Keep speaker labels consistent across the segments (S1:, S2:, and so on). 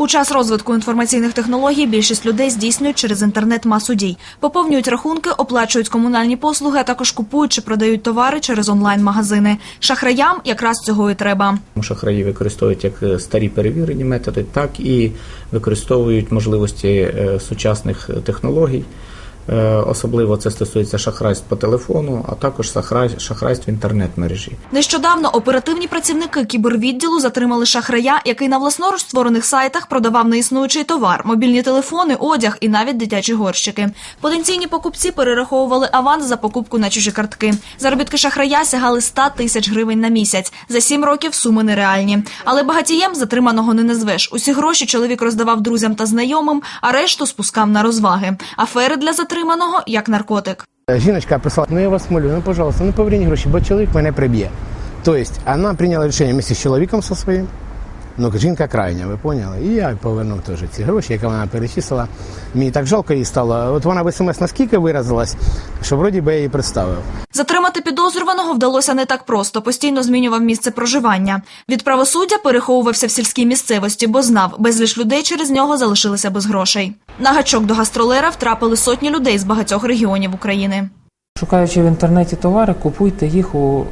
S1: У час розвитку інформаційних технологій більшість людей здійснюють через інтернет масу дій. Поповнюють рахунки, оплачують комунальні послуги, а також купують чи продають товари через онлайн-магазини. Шахраям якраз цього і треба.
S2: Шахраї використовують як е, старі перевірені методи, так і використовують можливості е, сучасних технологій. Е, Особливо це стосується шахрайств по телефону, а також шахрай- шахрайств в інтернет-мережі.
S1: Нещодавно оперативні працівники кібервідділу затримали шахрая, який на власноруч створених сайтах продавав неіснуючий товар, мобільні телефони, одяг і навіть дитячі горщики. Потенційні покупці перераховували аванс за покупку на чужі картки. Заробітки шахрая сягали 100 тисяч гривень на місяць. За сім років суми нереальні. Але багатієм затриманого не назвеш. Усі гроші чоловік роздавав друзям та знайомим, а решту спускав на розваги. Афери для затриманого як наркотик.
S3: Жіночка писала, ну я вас молю, ну пожалуйста, не поверніть гроші, бо чоловік мене приб'є. Тобто вона прийняла рішення місці з чоловіком своїм. Ну, жінка крайня, ви поняли? І я повернув теж ці гроші, які вона перечислила. Мені так жалко її стало. От вона в смс наскільки виразилась, що вроді би я її представив.
S1: Затримати підозрюваного вдалося не так просто. Постійно змінював місце проживання. Від правосуддя переховувався в сільській місцевості, бо знав, безліч людей через нього залишилися без грошей. На гачок до гастролера втрапили сотні людей з багатьох регіонів України.
S4: Шукаючи в інтернеті товари, купуйте їх у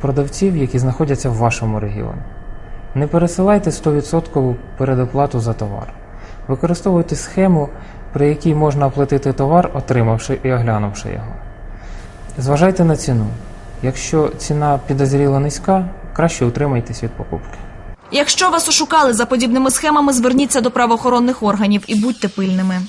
S4: продавців, які знаходяться в вашому регіоні. Не пересилайте 100% передоплату за товар. Використовуйте схему, при якій можна оплатити товар, отримавши і оглянувши його. Зважайте на ціну. Якщо ціна підозріло низька, краще утримайтесь від покупки.
S1: Якщо вас ошукали за подібними схемами, зверніться до правоохоронних органів і будьте пильними.